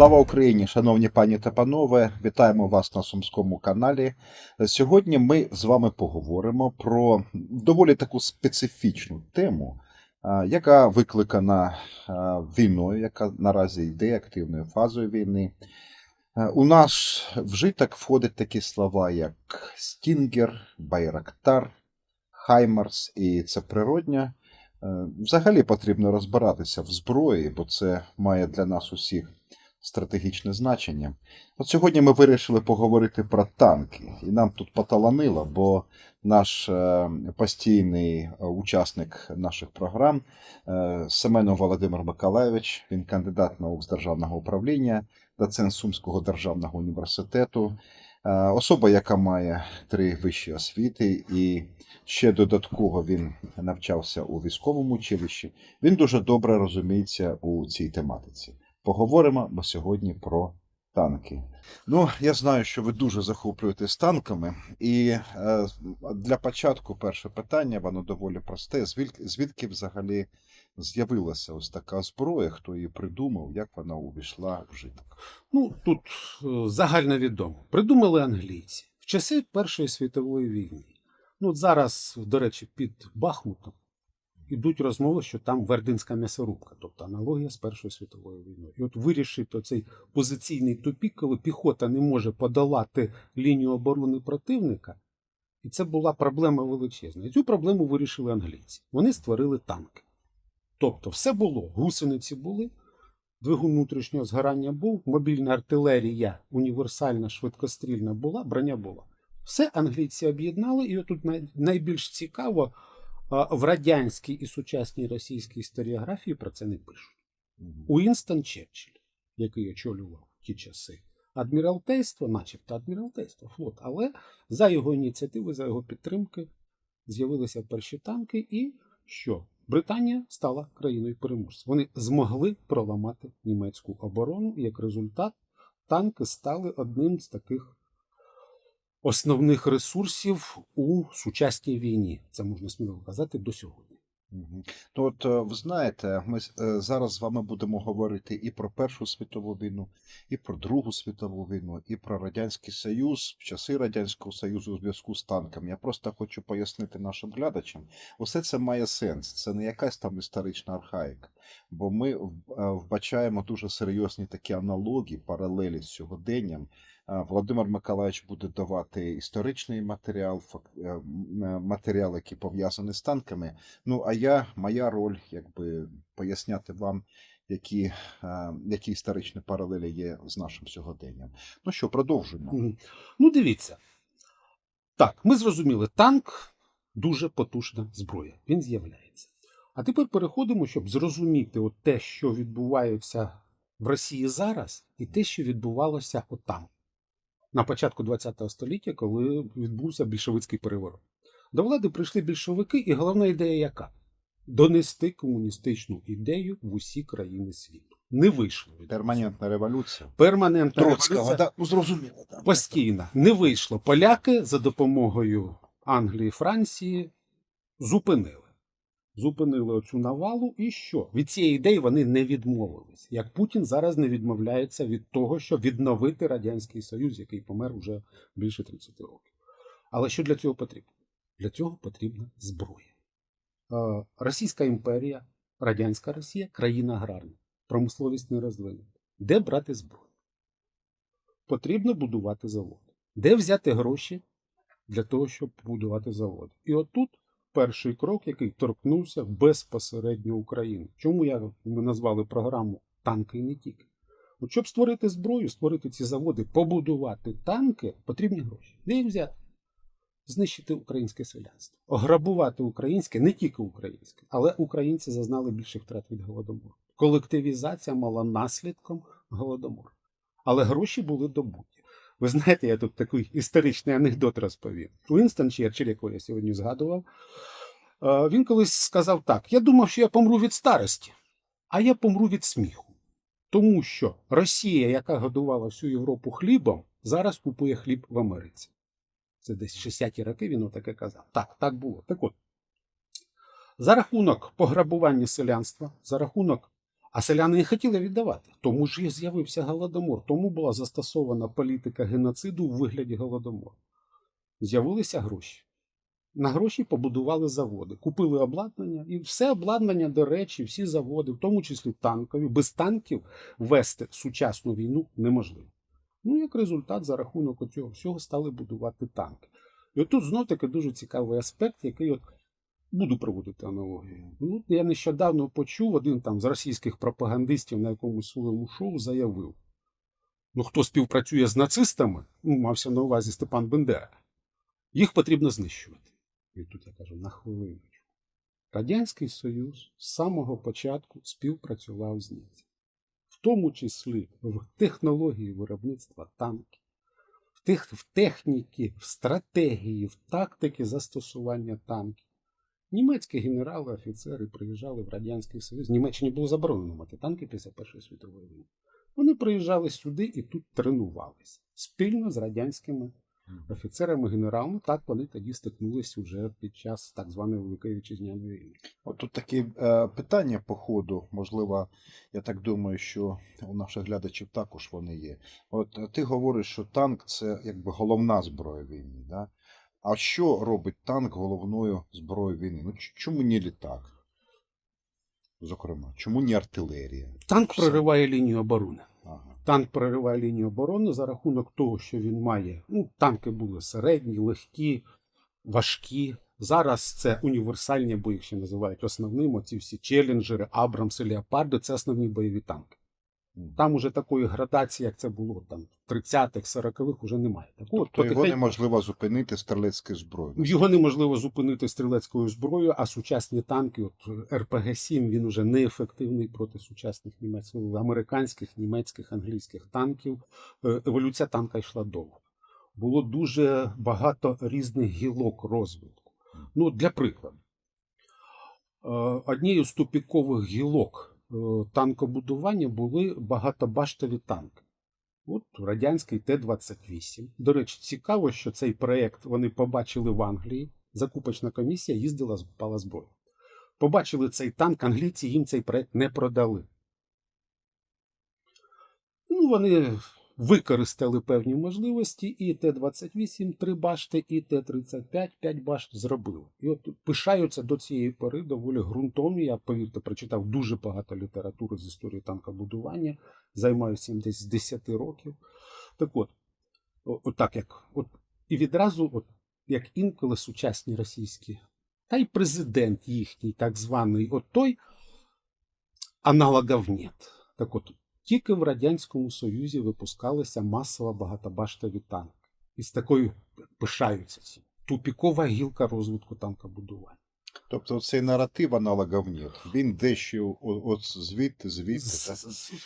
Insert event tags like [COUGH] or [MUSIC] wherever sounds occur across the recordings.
Слава Україні, шановні пані та панове, вітаємо вас на Сумському каналі. Сьогодні ми з вами поговоримо про доволі таку специфічну тему, яка викликана війною, яка наразі йде активною фазою війни. У наш вжиток входять такі слова, як Стінгер, Байрактар, Хаймарс, і це природня. Взагалі потрібно розбиратися в зброї, бо це має для нас усіх стратегічне значення. От сьогодні ми вирішили поговорити про танки, і нам тут поталанило, бо наш е, постійний е, учасник наших програм е, Семенов Володимир Миколаєвич, він кандидат наук з державного управління, доцент Сумського державного університету, особа, яка має три вищі освіти, і ще додатково він навчався у військовому училищі. Він дуже добре розуміється у цій тематиці. Поговоримо ми сьогодні про танки. Ну, я знаю, що ви дуже захоплюєтесь танками, і е, для початку перше питання, воно доволі просте. Звідки, звідки взагалі з'явилася ось така зброя? Хто її придумав, як вона увійшла в житок? Ну, тут е, загальновідомо. Придумали англійці в часи Першої світової війни. Ну, зараз, до речі, під Бахмутом ідуть розмови, що там вердинська м'ясорубка, тобто аналогія з Першою світовою війною. І от вирішити оцей позиційний тупік, коли піхота не може подолати лінію оборони противника. І це була проблема величезна. І цю проблему вирішили англійці. Вони створили танки. Тобто, все було, гусениці були, Двигун внутрішнього згорання був, мобільна артилерія, універсальна, швидкострільна була, броня була. Все англійці об'єднали, і отут найбільш цікаво, в радянській і сучасній російській історіографії про це не пишуть. Уінстон Черчилль, який очолював в ті часи, адміралтейство, начебто адміралтейство, флот, але за його ініціативи, за його підтримки з'явилися перші танки, і що? Британія стала країною переможцем. Вони змогли проламати німецьку оборону, і як результат, танки стали одним з таких основних ресурсів у сучасній війні. Це можна сміло казати до сьогодні. Ну, от е, ви знаєте, ми е, зараз з вами будемо говорити і про Першу світову війну, і про Другу світову війну, і про Радянський Союз, в часи Радянського Союзу у зв'язку з танками. Я просто хочу пояснити нашим глядачам. Усе це має сенс. Це не якась там історична архаїка. Бо ми е, вбачаємо дуже серйозні такі аналогії, паралелі з сьогоденням. Е, Володимир Миколаївич буде давати історичний матеріал, е, е, матеріал, який пов'язаний з танками. Ну, а я, моя роль, якби поясняти вам, які, які історичні паралелі є з нашим сьогоденням. Ну що, продовжуємо. Ну, дивіться. Так, ми зрозуміли, танк дуже потужна зброя. Він з'являється. А тепер переходимо, щоб зрозуміти от те, що відбувається в Росії зараз, і те, що відбувалося отам. На початку ХХ століття, коли відбувся більшовицький переворот. До влади прийшли більшовики, і головна ідея яка? Донести комуністичну ідею в усі країни світу. Не вийшло. Перманентна революція. Перманентна Троцького, революція да, ну, зрозуміло. Да. постійно. Не вийшло. Поляки за допомогою Англії і Франції зупинили. Зупинили оцю навалу, і що? Від цієї ідеї вони не відмовились. Як Путін зараз не відмовляється від того, щоб відновити Радянський Союз, який помер уже більше 30 років. Але що для цього потрібно? Для цього потрібна зброя. Російська імперія, Радянська Росія країна аграрна, промисловість не розвинена. Де брати зброю? Потрібно будувати завод. Де взяти гроші для того, щоб будувати завод? І отут перший крок, який торкнувся безпосередньо України. Чому я ми назвали програму танки і не тільки? От щоб створити зброю, створити ці заводи, побудувати танки, потрібні гроші. Де їх взяти? Знищити українське селянство, ограбувати українське, не тільки українське, але українці зазнали більше втрат від голодомору. Колективізація мала наслідком голодомору. Але гроші були добуті. Ви знаєте, я тут такий історичний анекдот розповім. Уінстон Черчилль, якого я сьогодні згадував, е, він колись сказав так: я думав, що я помру від старості, а я помру від сміху. Тому що Росія, яка годувала всю Європу хлібом, зараз купує хліб в Америці. Це десь 60-ті роки він таке казав. Так, так було. Так от, за рахунок пограбування селянства, за рахунок А селяни не хотіли віддавати. Тому ж і з'явився голодомор. Тому була застосована політика геноциду у вигляді голодомору. З'явилися гроші. На гроші побудували заводи, купили обладнання, і все обладнання, до речі, всі заводи, в тому числі танкові, без танків вести сучасну війну неможливо. Ну, як результат, за рахунок цього всього стали будувати танки. І отут знов таки дуже цікавий аспект, який от буду проводити аналогію. Ну, я нещодавно почув, один там з російських пропагандистів на якомусь своєму шоу заявив: ну, хто співпрацює з нацистами, ну, мався на увазі Степан Бендера, їх потрібно знищувати. І тут я кажу, на хвилиночку. Радянський Союз з самого початку співпрацював з німцями, в тому числі в технології виробництва танків, в, тех, в техніці, в стратегії, в тактики застосування танків. Німецькі генерали, офіцери приїжджали в Радянський Союз. Німеччині було заборонено мати танки після Першої світової війни. Вони приїжджали сюди і тут тренувалися спільно з радянськими офіцерами, генералами. Так вони тоді стикнулися вже під час так званої Великої Вітчизняної війни. От тут такі е, питання по ходу, можливо, я так думаю, що у наших глядачів також вони є. От е, ти говориш, що танк це якби головна зброя війни. Да? А що робить танк головною зброєю війни? Ну чому не літак? Зокрема, чому не артилерія? Танк Все. прориває лінію оборони. Ага. Танк прориває лінію оборони за рахунок того, що він має. Ну, танки були середні, легкі, важкі. Зараз це універсальні, бо їх ще називають основним. Оці всі челенджери, Абрамси, Леопарди це основні бойові танки. Там уже такої градації, як це було там в 30-х, 40-х, уже немає. Такого Тобто його потихеньку- неможливо зупинити стрілецькою зброєю. Його неможливо зупинити стрілецькою зброєю, а сучасні танки, от РПГ-7, він уже неефективний проти сучасних німецьких, американських, німецьких, англійських танків. Е, Еволюція танка йшла довго. Було дуже багато різних гілок розвитку. Ну, для прикладу, е, однією з тупікових гілок танкобудування були багатобаштові танки. От радянський Т-28. До речі, цікаво, що цей проєкт вони побачили в Англії. Закупочна комісія їздила, з палазбою. Побачили цей танк, англійці їм цей проєкт не продали. Ну, вони використали певні можливості, і Т-28 три башти, і Т-35 5 башт зробили. І от пишаються до цієї пори доволі ґрунтовні. Я, повірте, прочитав дуже багато літератури з історії танкобудування, займаюся цим десь з 10 років. Так от, от так як, от, і відразу, от, як інколи сучасні російські, та й президент їхній, так званий, от той аналогів нет. Так от, тільки в Радянському Союзі випускалися масово багатобаштові танки. І з такою пишаються ці. Тупікова гілка розвитку танкобудування. Тобто цей наратив аналогів нет. Він дещо от звідти, звідти.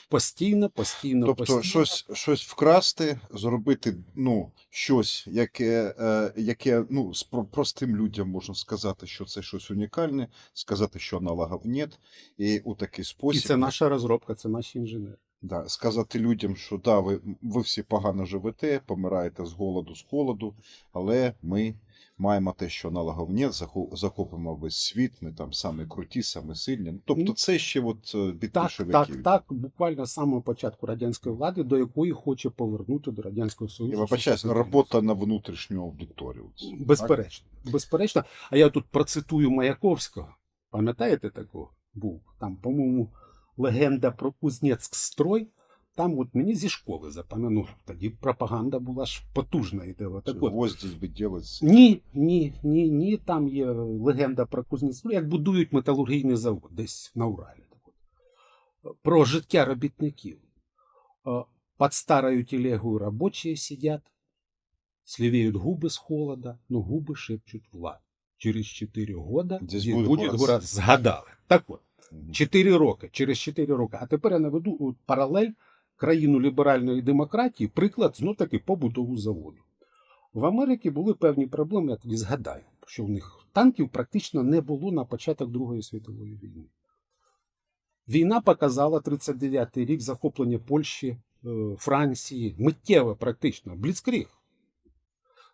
Постійно, постійно, Тобто постійно. щось, щось вкрасти, зробити ну, щось, яке, е, яке ну, з простим людям можна сказати, що це щось унікальне, сказати, що аналогів нет, і у такий спосіб. І це наша розробка, це наші інженери. Да, сказати людям, що да, ви, ви всі погано живете, помираєте з голоду, з холоду, але ми маємо те, що аналогів нет, захопимо весь світ, ми там самі круті, самі сильні. Тобто це ще от е, від Так, так, так, буквально з самого початку радянської влади, до якої хоче повернути до радянського союзу. Я вибачаюсь, робота на внутрішню аудиторію. Так? Безперечно, безперечно. А я тут процитую Маяковського. Пам'ятаєте такого? Був там, по-моєму, легенда про Кузнецьк строй. Там от мені зі школи запам'ятано. Ну, тоді пропаганда була ж потужна ідея. Так от, виділиться. ні, ні, ні, ні. Там є легенда про Кузнецьк, як будують металургійний завод десь на Уралі. Так от. Про життя робітників. Е, Под старою телегою рабочие сидят, сливеют губы с холода, но губы шепчут Влад. Через 4 года Здесь будет будет город. город. Згадали. Так от. 4 роки, через 4 роки. А тепер я наведу паралель країну ліберальної демократії, приклад знов таки побудову заводу. В Америці були певні проблеми, я тоді згадаю, що в них танків практично не було на початок Другої світової війни. Війна показала 39-й рік захоплення Польщі, е, Франції, миттєве практично, бліцкріг,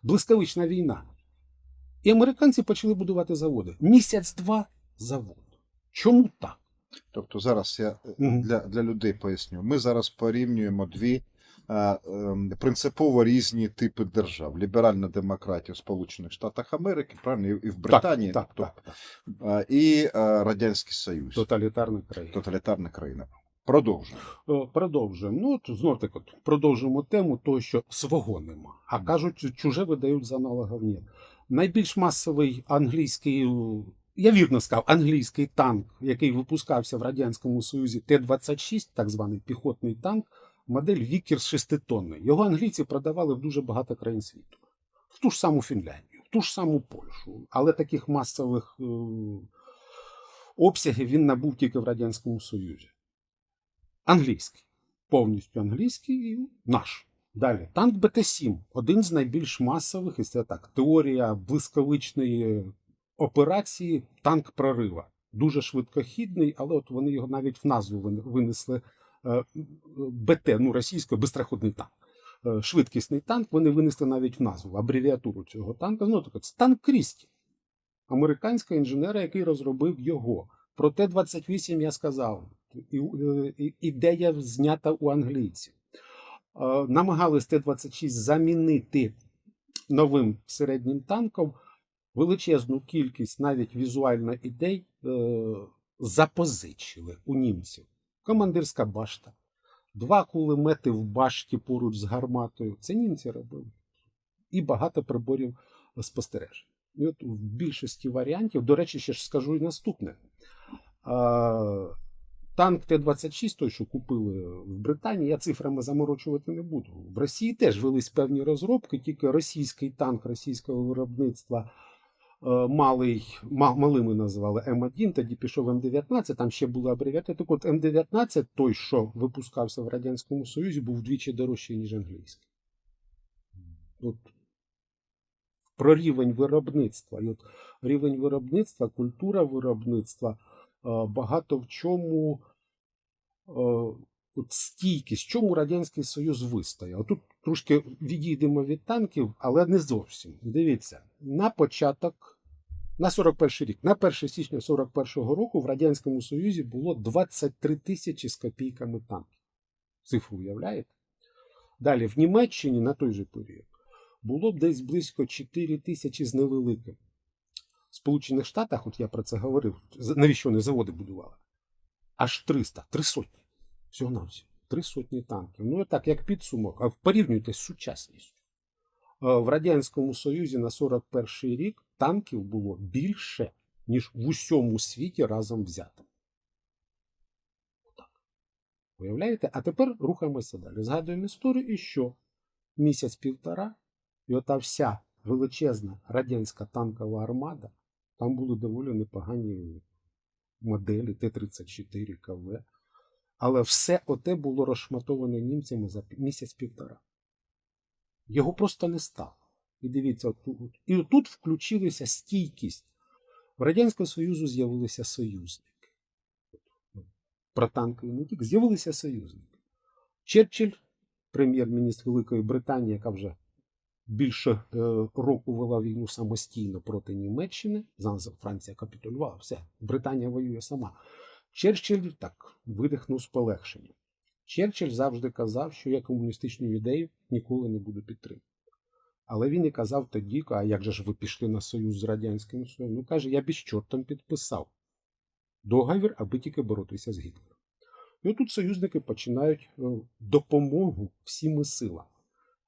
блискавична війна. І американці почали будувати заводи. Місяць-два завод. Чому так? Тобто зараз я е, для, для людей поясню. Ми зараз порівнюємо дві е, ем, принципово різні типи держав: ліберальна демократія в Сполучених Штатах Америки, правильно, і- в Британії, так, тобто, так, так. е, і е, Радянський Союз, Тоталітарна країна. тоталітарна країна. Продовжуємо. Е, Продовжуємо. Ну, от знов таки, продовжуємо тему того, що свого нема. А кажуть, чуже видають за аналогов ні. Найбільш масовий англійський, е, я вірно сказав, англійський танк, який випускався в Радянському Союзі, Т-26, так званий піхотний танк, модель Вікерс 6-тонний. Його англійці продавали в дуже багато країн світу. В ту ж саму Фінляндію, в ту ж саму Польщу. Але таких масових е, обсягів він набув тільки в Радянському Союзі англійський. Повністю англійський і наш. Далі. Танк БТ-7 один з найбільш масових, і це так, теорія блискавичної операції танк прорива. Дуже швидкохідний, але от вони його навіть в назву винесли е, БТ, ну російською бистроходний танк. Е, Швидкісний танк вони винесли навіть в назву, абревіатуру цього танка. Ну, так, це танк Крісті, американського інженера, який розробив його. Про Т-28 я сказав. Е, ідея знята у англійців. Е, Намагались Т-26 замінити новим середнім танком. Величезну кількість навіть візуально ідей е, запозичили у німців. Командирська башта, два кулемети в башті поруч з гарматою. Це німці робили. І багато приборів спостережень. І от в більшості варіантів, до речі, ще ж скажу і наступне. Танк Т-26, той, що купили в Британії, я цифрами заморочувати не буду. В Росії теж велись певні розробки, тільки російський танк російського виробництва е, малий, ма- малими називали М1, тоді пішов М19, там ще були абревіатури. Так от М19, той, що випускався в Радянському Союзі, був вдвічі дорожчий, ніж англійський. От про рівень виробництва. І от рівень виробництва, культура виробництва багато в чому от стійкість, чому Радянський Союз вистояв. Тут трошки відійдемо від танків, але не зовсім. Дивіться, на початок, на 41 рік, на 1 січня 41-го року в Радянському Союзі було 23 тисячі з копійками танків. Цифру уявляєте? Далі в Німеччині на той же період було б десь близько 4 тисячі з невеликим. В Сполучених Штатах, от я про це говорив, навіщо вони заводи будували? Аж 300, три сотні. Всього на всього. Три сотні танків. Ну, так, як підсумок, а порівнюйте з сучасністю. Е, В Радянському Союзі на 41 рік танків було більше, ніж в усьому світі разом взятим. Отак. Уявляєте? А тепер рухаємося далі. Згадуємо історію, і що? Місяць-півтора, і ота вся величезна радянська танкова армада, там були доволі непогані моделі Т-34 КВ. Але все оте було розшматоване німцями за місяць-півтора. Його просто не стало. І дивіться, отут, і тут включилася стійкість. В Радянського Союзу з'явилися союзники. Про танкові не тільки з'явилися союзники. Черчилль, прем'єр-міністр Великої Британії, яка вже більше е, року вела війну самостійно проти Німеччини. Зараз Франція капітулювала, все, Британія воює сама. Черчилль так видихнув з полегшенням. Черчилль завжди казав, що я комуністичну ідею ніколи не буду підтримувати. Але він і казав тоді, а як же ж ви пішли на союз з Радянським Союзом? Ну, каже, я без чортом підписав договір, аби тільки боротися з Гітлером. І отут союзники починають е, допомогу всіми силами.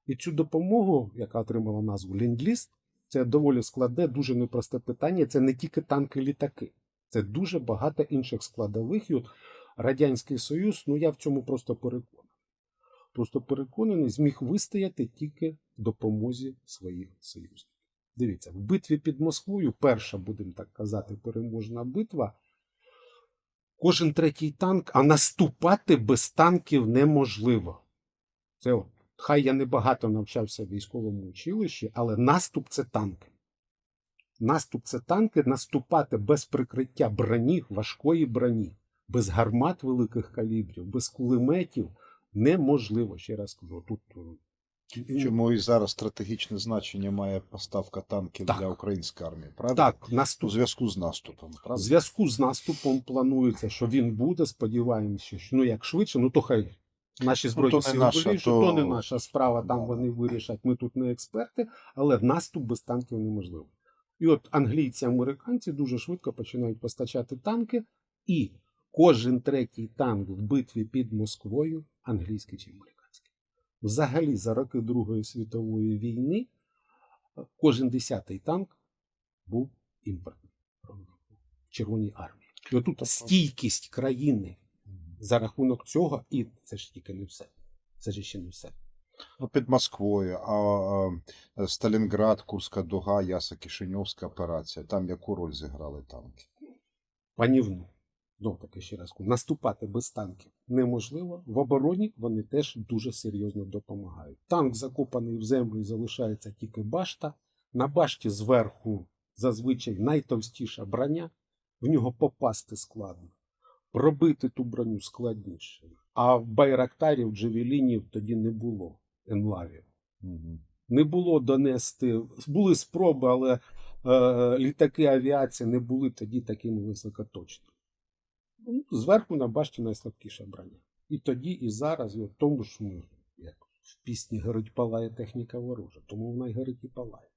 І цю допомогу, яка отримала назву Ленд-Ліз, це доволі складне, дуже непросте питання. Це не тільки танки літаки, це дуже багато інших складових. Радянський Союз, ну я в цьому просто переконаний. Просто переконаний, зміг вистояти тільки в допомозі своїх союзників. Дивіться, в битві під Москвою, перша, будемо так казати, переможна битва. Кожен третій танк, а наступати без танків неможливо. Це от. Хай я не багато навчався в військовому училищі, але наступ це танки. Наступ це танки, наступати без прикриття броні, важкої броні, без гармат великих калібрів, без кулеметів неможливо. Ще раз кажу, тут е, Чому і зараз стратегічне значення має поставка танків Так. для української армії, правда? Так, У зв'язку з наступом, правда? зв'язку з наступом планується, що він буде. Сподіваємося, що ну як швидше, ну то хай наші збройні то сили наша, вирішать, то- то... не наша справа, там Да. вони вирішать. Ми тут не експерти, але наступ без танків неможливий. І от англійці, американці дуже швидко починають постачати танки, і кожен третій танк в битві під Москвою англійський чи американський. Взагалі, за роки Другої світової війни е, кожен десятий танк був імпортний в Червоній армії. І отут стійкість країни за рахунок цього, і це ж тільки не все. Це ж ще не все. Ну, під Москвою, а, а Сталінград, Курська дуга, Яса Кишиньовська операція. Там яку роль зіграли танки? Панівну. Знов таки ще раз наступати без танків неможливо. В обороні вони теж дуже серйозно допомагають. Танк закопаний в землю і залишається тільки башта. На башті зверху зазвичай найтовстіша броня, в нього попасти складно. Пробити ту броню складніше. А в байрактарів, джевелінів тоді не було енлавів. Угу. Не було донести. Були спроби, але е, літаки авіації не були тоді такими високоточними. Ну, Зверху на башті найслабкіша броня. І тоді, і зараз, і от тому ж ми, як в пісні горить палає техніка ворожа, тому вона й горить і палає.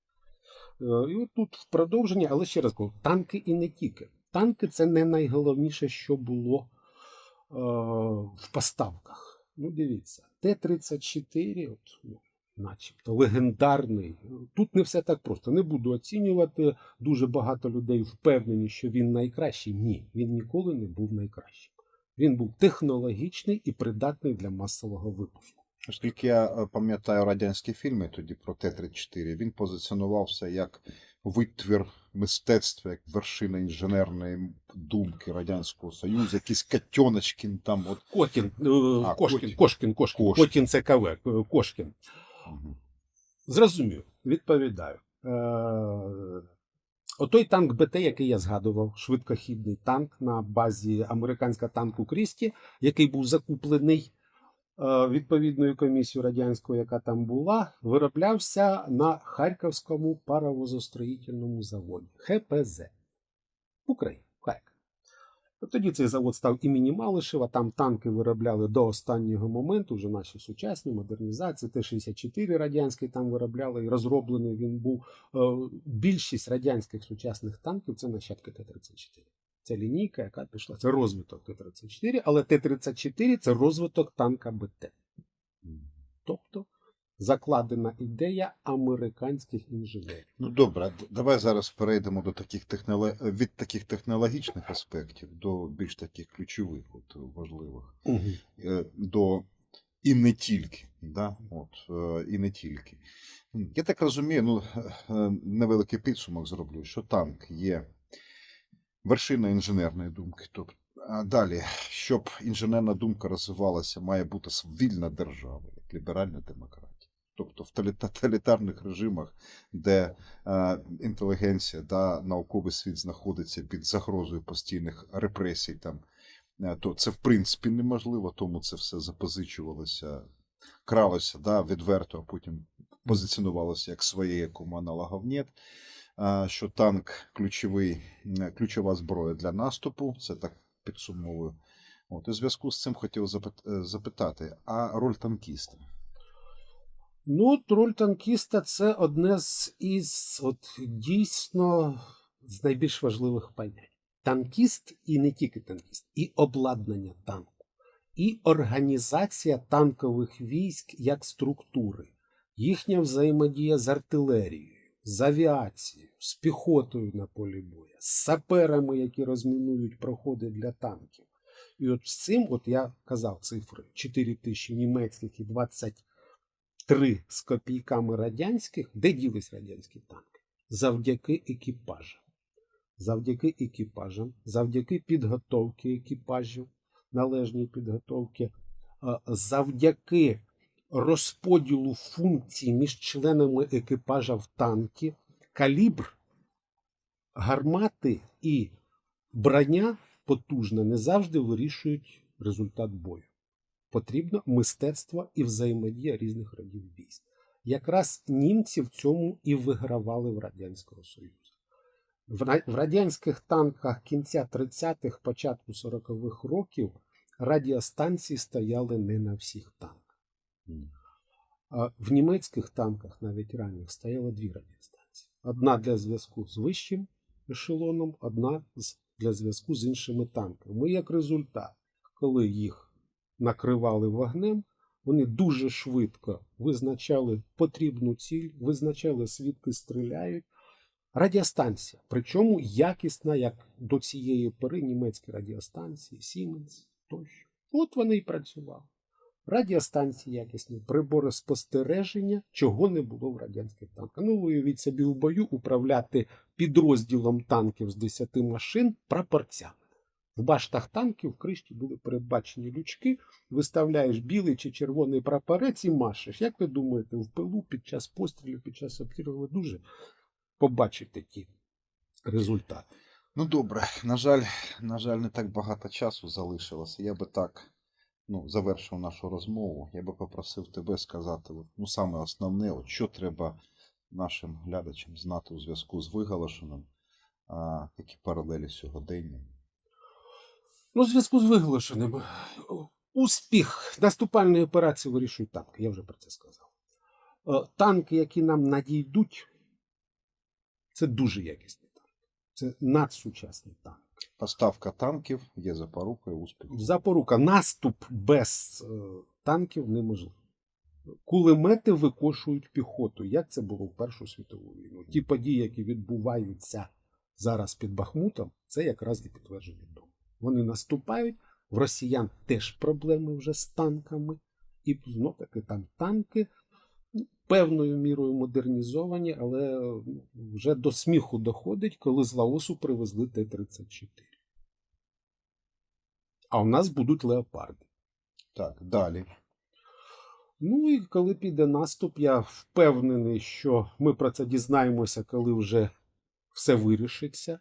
Е, І от тут в продовження, але ще раз кажу, танки і не тільки. Танки це не найголовніше, що було е, в поставках. Ну, дивіться, Т-34, от, ну, начебто легендарний. Тут не все так просто. Не буду оцінювати. Дуже багато людей впевнені, що він найкращий. Ні, він ніколи не був найкращим. Він був технологічний і придатний для масового випуску. Оскільки я е, пам'ятаю радянські фільми тоді про Т-34, він позиціонувався як витвір мистецтва, як вершина інженерної думки Радянського Союзу, якісь Катьоночкін там. От. Котін, е, А, Кошкін, Кошкін, Кошкін, Кошкін. Котін це КВ, е, Кошкін. Мгм. Зрозумів, відповідаю. Е, отой танк БТ, який я згадував, швидкохідний танк на базі американського танку Крісті, який був закуплений відповідною комісією радянською, яка там була, вироблявся на Харківському паровозостроїтельному заводі ХПЗ в Україні. Харків. Тоді цей завод став імені Малишева, там танки виробляли до останнього моменту, вже наші сучасні модернізації. Т-64 радянський там виробляли і розроблений він був. Е, Більшість радянських сучасних танків це нащадки Т-34. Це лінійка, яка пішла. Це розвиток Т-34, але Т-34 це розвиток танка БТ. Тобто закладена ідея американських інженерів. Ну добре, давай зараз перейдемо до таких технолог... від таких технологічних аспектів до більш таких ключових, от, важливих. Е, До і не тільки. Да? От, е, і не тільки. Я так розумію, ну, е, невеликий підсумок зроблю, що танк є вершина інженерної думки. Тобто, далі, щоб інженерна думка розвивалася, має бути вільна держава, як ліберальна демократія. Тобто в тоталітарних режимах, де е, інтелігенція, да, науковий світ знаходиться під загрозою постійних репресій, там, е, то це в принципі неможливо, тому це все запозичувалося, кралося да, відверто, а потім позиціонувалося як своє, якому нет. Е, Що танк ключовий, ключова зброя для наступу, це так підсумовую. От, і зв'язку з цим хотів е, запитати, а роль танкіста? Ну, роль танкіста це одне з із от, дійсно з найбільш важливих понять. Танкіст і не тільки танкіст, і обладнання танку, і організація танкових військ як структури, їхня взаємодія з артилерією, з авіацією, з піхотою на полі боя, з саперами, які розмінують проходи для танків. І от з цим, от я казав цифри: 4 тисячі німецьких і 20 три з копійками радянських, де ділись радянські танки? Завдяки екіпажам. Завдяки екіпажам, завдяки підготовці екіпажів, належній підготовці, завдяки розподілу функцій між членами екіпажа в танки, калібр, гармати і броня потужна не завжди вирішують результат бою потрібно мистецтво і взаємодія різних родів військ. якраз німці в цьому і вигравали в Радянського Союзу. В радянських танках кінця 30-х, початку 40-х років радіостанції стояли не на всіх танках. В німецьких танках, навіть ранніх, стояло дві радіостанції: одна для зв'язку з вищим ешелоном, одна для зв'язку з іншими танками. І як результат, коли їх накривали вогнем, вони дуже швидко визначали потрібну ціль, визначали звідки стріляють. Радіостанція, причому якісна, як до цієї пори німецькі радіостанції, Siemens тощо. От вони і працювали. Радіостанції якісні, прибори спостереження, чого не було в радянських танках. Ну, уявіть собі у бою управляти підрозділом танків з 10 машин прапорцями. В баштах танків в кришті були передбачені лючки, виставляєш білий чи червоний прапорець і машеш. Як ви думаєте, в пилу під час пострілів, під час обстрілу дуже побачите ті результати. Ну добре, на жаль, на жаль, не так багато часу залишилося. Я би так ну, завершив нашу розмову. Я би попросив тебе сказати, ну саме основне, от, що треба нашим глядачам знати у зв'язку з виголошеним, а, які паралелі сьогодення. Ну, в зв'язку з виголошеним. Успіх наступальної операції вирішують танки, я вже про це сказав. Е, Танки, які нам надійдуть, це дуже якісні танки. Це надсучасні танки. Поставка танків є запорукою успіху. Запорука. Наступ без е, танків неможливий. Кулемети викошують піхоту. Як це було в Першу світову війну? Ті події, які відбуваються зараз під Бахмутом, це якраз і підтвердження того. Вони наступають, в росіян теж проблеми вже з танками, і знов таки там танки певною мірою модернізовані, але ну, вже до сміху доходить, коли з Лаосу привезли Т-34. А у нас будуть леопарди. Так, далі. Ну і коли піде наступ, я впевнений, що ми про це дізнаємося, коли вже все вирішиться.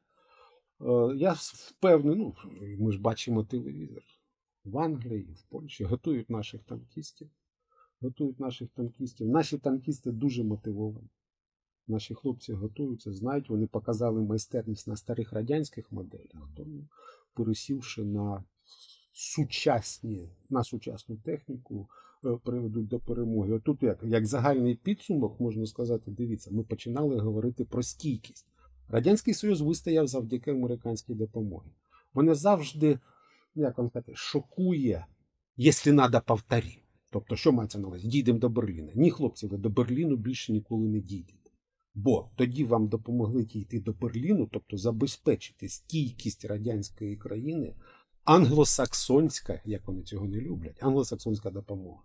Е, Я впевнений, ну, ми ж бачимо телевізор. В Англії, в Польщі готують наших танкістів. Готують наших танкістів. Наші танкісти дуже мотивовані. Наші хлопці готуються, знають, вони показали майстерність на старих радянських моделях, тому пересівши на сучасні, на сучасну техніку, е, приведуть до перемоги. Отут як, як загальний підсумок можна сказати, дивіться, ми починали говорити про стійкість. Радянський Союз вистояв завдяки американській допомогі. Вони завжди, як вам сказати, шокує, якщо треба, повторі. Тобто, що мається на увазі? Дійдемо до Берліна. Ні, хлопці, ви до Берліну більше ніколи не дійдете. Бо тоді вам допомогли дійти до Берліну, тобто забезпечити стійкість радянської країни, англосаксонська, як вони цього не люблять, англосаксонська допомога.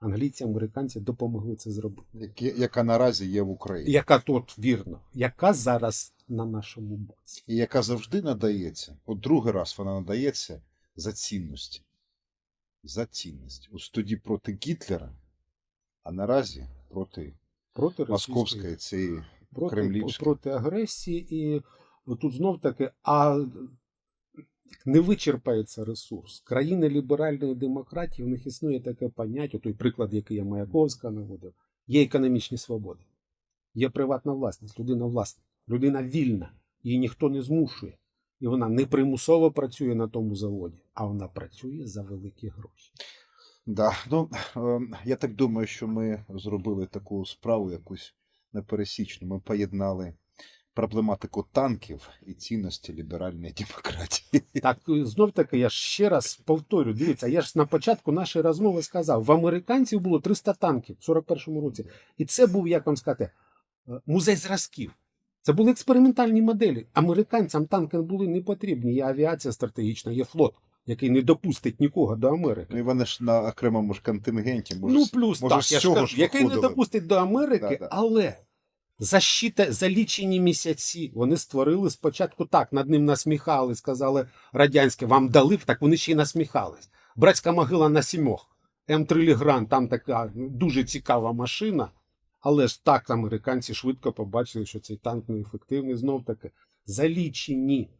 Англійці, американці допомогли це зробити. Які- Яка наразі є в Україні. Яка тут вірно, яка зараз на нашому боці. І яка завжди надається, от другий раз вона надається за цінності. За цінності. Ось тоді проти Гітлера, а наразі проти Проти московської цієї проти, кремлівської. проти агресії, і тут знов таки, а не вичерпається ресурс. Країни ліберальної демократії, в них існує таке поняття, той приклад, який я Маяковська наводив, є економічні свободи, є приватна власність, людина власна, людина вільна, її ніхто не змушує. І вона не примусово працює на тому заводі, а вона працює за великі гроші. Да, ну, е, я так думаю, що ми зробили таку справу якусь непересічну. Ми поєднали проблематику танків і цінності ліберальної демократії. [LAUGHS] Так знов таки, я ще раз повторю, дивіться, я ж на початку нашої розмови сказав: в американців було 300 танків в 41-му році. І це був, як вам сказати, е, музей зразків. Це були експериментальні моделі. Американцям танки були не потрібні. Є авіація стратегічна, є флот, який не допустить нікого до Америки. Ну і вони ж на окремому ж контингенті, може, ну, плюс може, так, з я ж кажу, ж який не допустить до Америки, Да, да. але за, щита, за лічені місяці вони створили спочатку так, над ним насміхали, сказали радянське, вам дали, так вони ще й насміхались. Братська могила на сімох. М3 Лігран, там така дуже цікава машина, але ж так американці швидко побачили, що цей танк неефективний. Знов таки, за лічені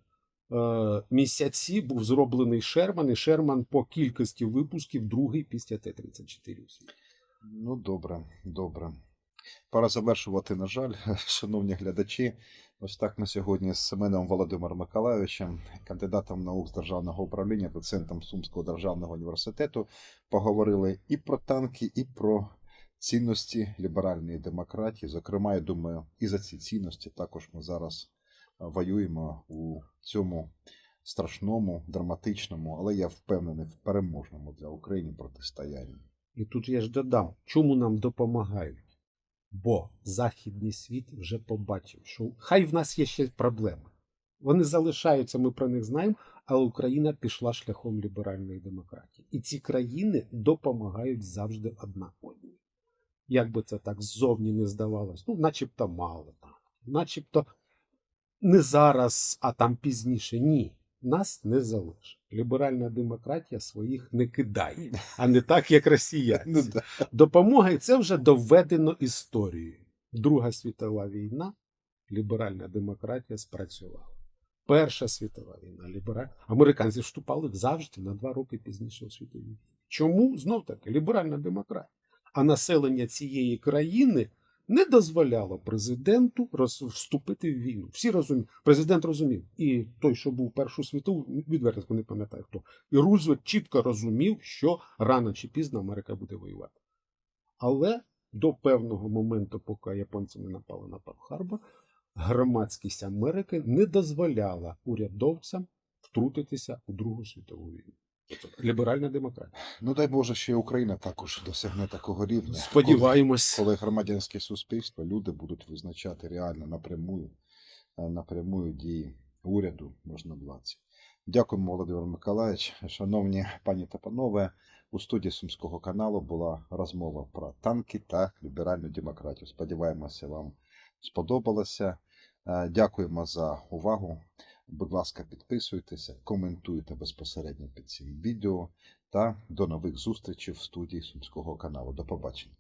е, місяці був зроблений Шерман, і Шерман по кількості випусків другий після Т-34. Ну, добре, добре. Пора завершувати, на жаль, [LAUGHS] шановні глядачі. Ось так ми сьогодні з Семеном Володимиром Миколайовичем, кандидатом наук з державного управління, доцентом Сумського державного університету, поговорили і про танки, і про цінності ліберальної демократії. Зокрема, я думаю, і за ці цінності також ми зараз воюємо у цьому страшному, драматичному, але я впевнений в переможному для України протистоянні. І тут я ж додам, чому нам допомагають? Бо західний світ вже побачив, що хай в нас є ще проблеми. Вони залишаються, ми про них знаємо, але Україна пішла шляхом ліберальної демократії. І ці країни допомагають завжди одна одній. Як би це так ззовні не здавалось, ну, начебто мало, там, начебто не зараз, а там пізніше. Ні. Нас не залишить. Ліберальна демократія своїх не кидає, а не так, як росіяни. Ну. Допомога, і це вже доведено історією. Друга світова війна, ліберальна демократія спрацювала. Перша світова війна, ліберальна. Американці вступали завжди на два роки пізніше у світовій війні. Чому? Знов таки, ліберальна демократія. А населення цієї країни не дозволяло президенту вступити в війну. Всі розуміють. Президент розумів. І той, що був Першу світову, відверто не пам'ятаю хто. І Рузвельт чітко розумів, що рано чи пізно Америка буде воювати. Але до певного моменту, поки японці не напали на Перл-Харбор, громадськість Америки не дозволяла урядовцям втрутитися у Другу світову війну. Ліберальна демократія. Ну дай Боже, що і Україна також досягне такого рівня. Сподіваємось. Коли громадянське суспільство, люди будуть визначати реально напрямую, е, напрямую дії уряду можновладців. Дякуємо, Володимир Миколаївич. Шановні пані та панове, у студії Сумського каналу була розмова про танки та ліберальну демократію. Сподіваємося, вам сподобалося. Е, Дякуємо за увагу. Будь ласка, підписуйтеся, коментуйте безпосередньо під цим відео та до нових зустрічей в студії Сумського каналу. До побачення!